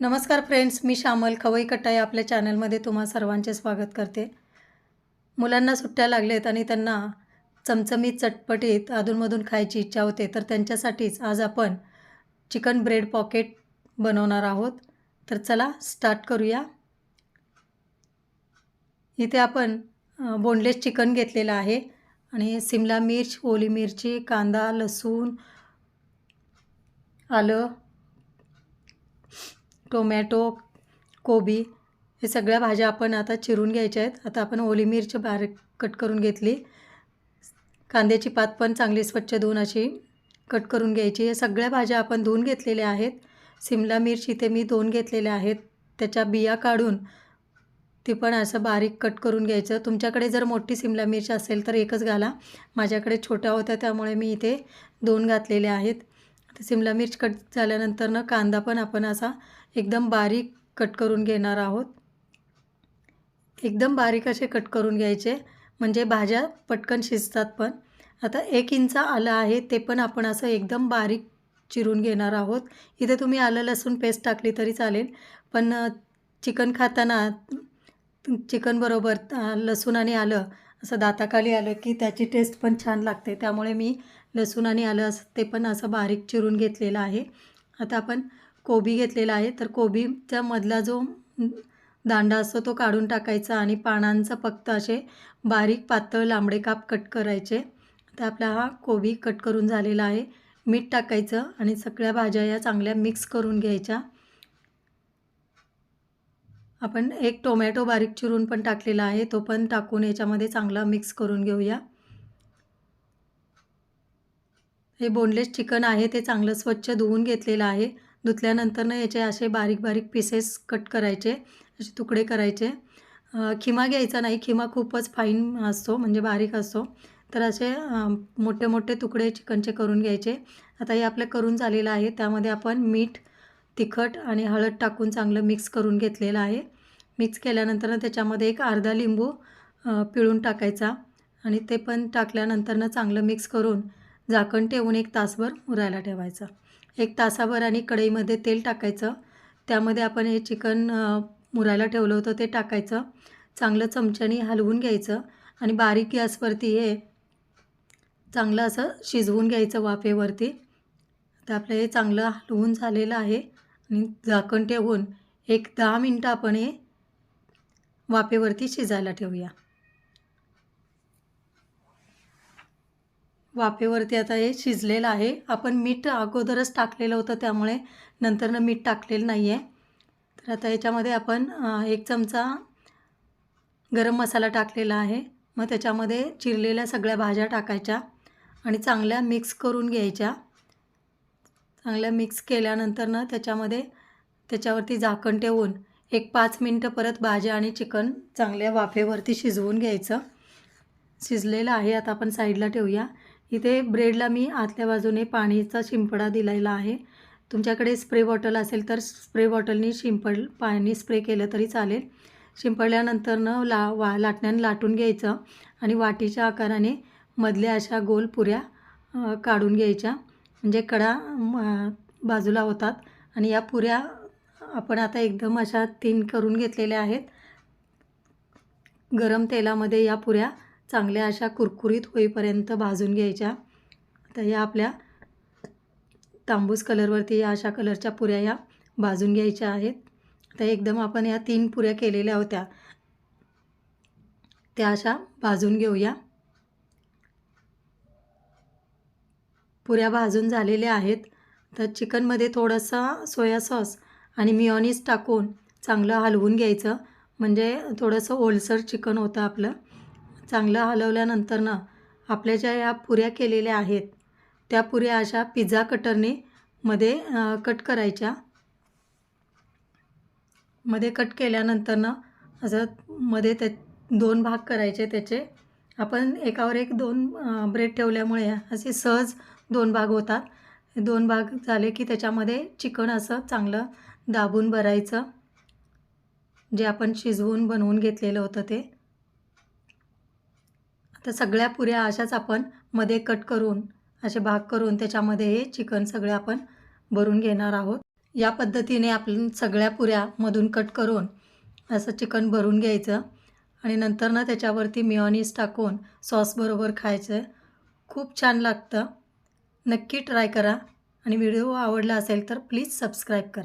नमस्कार फ्रेंड्स मी श्यामल खवई कट्टाई आपल्या चॅनलमध्ये तुम्हा सर्वांचे स्वागत करते. मुलांना सुट्ट्या लागलेत आणि त्यांना चमचमीत चटपटीत अधूनमधून खायची इच्छा होते तर त्यांच्यासाठीच आज आपण चिकन ब्रेड पॉकेट बनवणार आहोत. तर चला स्टार्ट करूया. इथे आपण बोनलेस चिकन घेतलेलं आहे आणि सिमला मिर्च ओली मिरची कांदा लसूण आलं टोमॅटो कोबी हे सगळ्या भाज्या आपण आता चिरून घ्यायच्या आहेत. आता आपण ओली मिरच बारीक कट करून घेतली. कांद्याची पात पण चांगली स्वच्छ धुवून अशी कट करून घ्यायची. हे सगळ्या भाज्या आपण धुवून घेतलेल्या आहेत. सिमला मिरच इथे मी दोन घेतलेल्या आहेत. त्याच्या बिया काढून ती पण असं बारीक कट करून घ्यायचं. तुमच्याकडे जर मोठी सिमला मिरची असेल तर एकच घाला. माझ्याकडे छोट्या होत्या त्यामुळे मी इथे दोन घातलेल्या आहेत. तर सिमला मिर्च कट झाल्यानंतर ना कांदा पण आपण असा एकदम बारीक कट करून घेणार आहोत. एकदम बारीक असे कट करून घ्यायचे म्हणजे भाज्या पटकन शिजतात पण. आता एक इंच आलं आहे ते पण आपण असं एकदम बारीक चिरून घेणार आहोत. इथे तुम्ही आलं लसूण पेस्ट टाकली तरी चालेल पण चिकन खाताना चिकनबरोबर लसूण आणि आलं असं दाताखाली आलं की त्याची टेस्ट पण छान लागते. त्यामुळे मी लसूण आणि आलं असं ते पण असं बारीक चिरून घेतलेलं आहे. आता आपण कोबी घेतलेला आहे. तर कोबीच्या मधला जो दांडा असतो तो काढून टाकायचा आणि पानांचा फक्त असे बारीक पातळ लांबडे काप कट करायचे. तर आपला हा कोबी कट करून झालेला आहे. मीठ टाकायचं आणि सगळ्या भाज्या या चांगल्या मिक्स करून घ्यायच्या. आपण एक टोमॅटो बारीक चिरून पण टाकलेला आहे. तो पण टाकून याच्यामध्ये चांगला मिक्स करून घेऊया. हे बोनलेस चिकन आहे ते चांगलं स्वच्छ धुवून घेतलेलं आहे. धुतल्यानंतरनं याचे असे बारीक बारीक पीसेस कट करायचे असे तुकडे करायचे. खिमा घ्यायचा नाही खिमा खूपच फाईन असतो म्हणजे बारीक असतो. तर असे मोठे मोठे तुकडे चिकनचे करून घ्यायचे. आता हे आपलं करून झालेलं आहे त्यामध्ये आपण मीठ तिखट आणि हळद टाकून चांगलं मिक्स करून घेतलेलं आहे. मिक्स केल्यानंतरनं त्याच्यामध्ये एक अर्धा लिंबू पिळून टाकायचा. आणि ते पण टाकल्यानंतरनं चांगलं मिक्स करून झाकण ठेवून एक तासभर मुरायला ठेवायचं. एक तासाभर आणि कढईमध्ये तेल टाकायचं. त्यामध्ये आपण हे चिकन मुरायला ठेवलं होतं ते टाकायचं. चांगलं चमच्याने हलवून घ्यायचं आणि बारीक गॅसवरती हे चांगलं असं शिजवून घ्यायचं वाफेवरती. तर आपलं हे चांगलं हलवून झालेलं आहे आणि झाकण ठेवून एक दहा मिनटं आपण हे वाफेवरती शिजायला ठेवूया. वाफेवरती आता हे शिजलेलं आहे. आपण मीठ अगोदरच टाकलेलं होतं त्यामुळे नंतरनं मीठ टाकलेलं नाही आहे तर आता याच्यामध्ये आपण एक चमचा गरम मसाला टाकलेला आहे. मग त्याच्यामध्ये चिरलेल्या सगळ्या भाज्या टाकायच्या आणि चांगल्या मिक्स करून घ्यायच्या. चांगल्या मिक्स केल्यानंतरनं त्याच्यामध्ये त्याच्यावरती झाकण ठेवून एक पाच मिनटं परत भाज्या आणि चिकन चांगल्या वाफेवरती शिजवून घ्यायचं. शिजलेलं आहे. आता आपण साईडला ठेवूया. इथे ब्रेडला मी आतल्या बाजूने पाणीचा शिंपडा दिलेला आहे. तुमच्याकडे स्प्रे बॉटल असेल तर स्प्रे बॉटलनी शिंपड पाणी स्प्रे केलं तरी चालेल. शिंपडल्यानंतरनं ला वा लाटण्यानं लाटून घ्यायचं आणि वाटीच्या आकाराने मधल्या अशा गोल पुऱ्या काढून घ्यायच्या. म्हणजे कडा बाजूला होतात आणि या पुऱ्या आपण आता एकदम अशा तीन करून घेतलेल्या आहेत. गरम तेलामध्ये या पुऱ्या चांगल्या अशा कुरकुरीत होईपर्यंत भाजून घ्यायच्या. तर या आपल्या तांबूस कलरवरती या अशा कलरच्या पुऱ्या या भाजून घ्यायच्या आहेत. तर एकदम आपण या तीन पुऱ्या केलेल्या होत्या. त्या अशा भाजून घेऊया. पुऱ्या भाजून झालेल्या आहेत. तर चिकनमध्ये थोडंसं सोया सॉस आणि मिओनीज टाकून चांगलं हलवून घ्यायचं. म्हणजे थोडंसं ओलसर चिकन होतं आपलं. चांगलं हलवल्यानंतर ना आपल्या ज्या या पुऱ्या केलेल्या आहेत त्या पुऱ्या अशा पिझ्झा कटरने मध्ये कट करायच्या. मध्ये कट केल्यानंतर ना असं मध्ये त्या दोन भाग करायचे त्याचे. आपण एकावर एक दोन ब्रेड ठेवल्यामुळे असे सहज दोन भाग होतात. दोन भाग झाले की त्याच्यामध्ये चिकन असं चांगलं दाबून भरायचं. जे आपण शिजवून बनवून घेतलेलं होतं ते. आता सगळ्या पुऱ्या अशाच आपण मध्ये कट करून असे भाग करून त्याच्यामध्ये हे चिकन सगळे आपण भरून घेणार आहोत. या पद्धतीने आपण सगळ्या पुऱ्या मधून कट करून असं चिकन भरून घ्यायचं आणि नंतर ना त्याच्यावरती मिओनीस टाकून सॉसबरोबर खायचं. खूप छान लागतं. नक्की ट्राय करा आणि व्हिडिओ आवडला असेल तर प्लीज सबस्क्राईब करा.